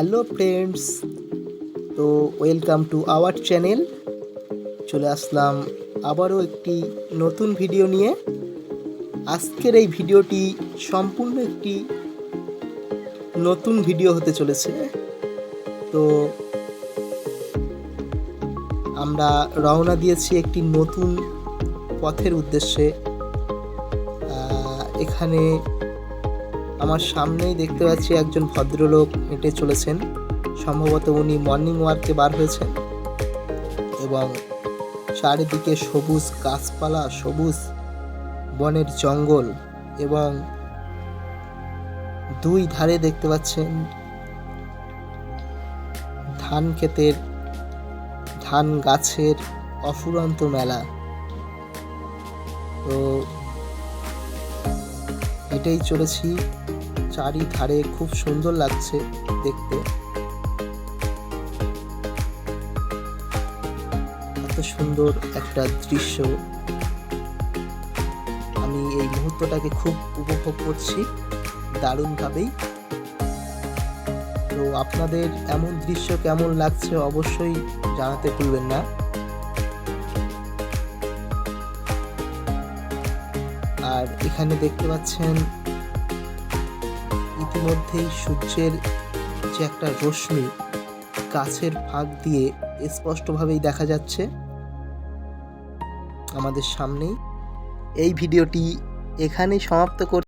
Hello friends তো welcome to our channel চলে আসলাম আবারও একটি নতুন ভিডিও নিয়ে। আজকের এই ভিডিওটি সম্পূর্ণ একটি নতুন ভিডিও হতে চলেছে। তো আমরা রওনা দিয়েছি একটি নতুন পথের উদ্দেশ্যে। এখানে আমার সামনেই দেখতে পাচ্ছি একজন ভদ্রলোক হেঁটে চলেছেন। সম্ভবত উনি মর্নিং ওয়ার্কে বার হয়েছেন। এবং চারিদিকে সবুজ গাছপালা, সবুজ বনের জঙ্গল এবং দুই ধারে দেখতে পাচ্ছেন ধান ক্ষেতের, ধান গাছের অফুরন্ত মেলা। তো এটাই চলেছি। চারিধারে খুব সুন্দর লাগছে দেখতে। এত সুন্দর একটা দৃশ্য। আমি এই মুহূর্তটাকে খুব উপভোগ করছি দারুণভাবেই। তো আপনাদের এমন দৃশ্য কেমন লাগছে অবশ্যই জানাতে ভুলবেন না। আর এখানে দেখতে পাচ্ছেন ইতিমধ্যেই সূর্যের যে একটা রশ্মি গাছের ফাঁক দিয়ে স্পষ্টভাবেই দেখা যাচ্ছে আমাদের সামনেই। এই ভিডিওটি এখানেই সমাপ্ত কর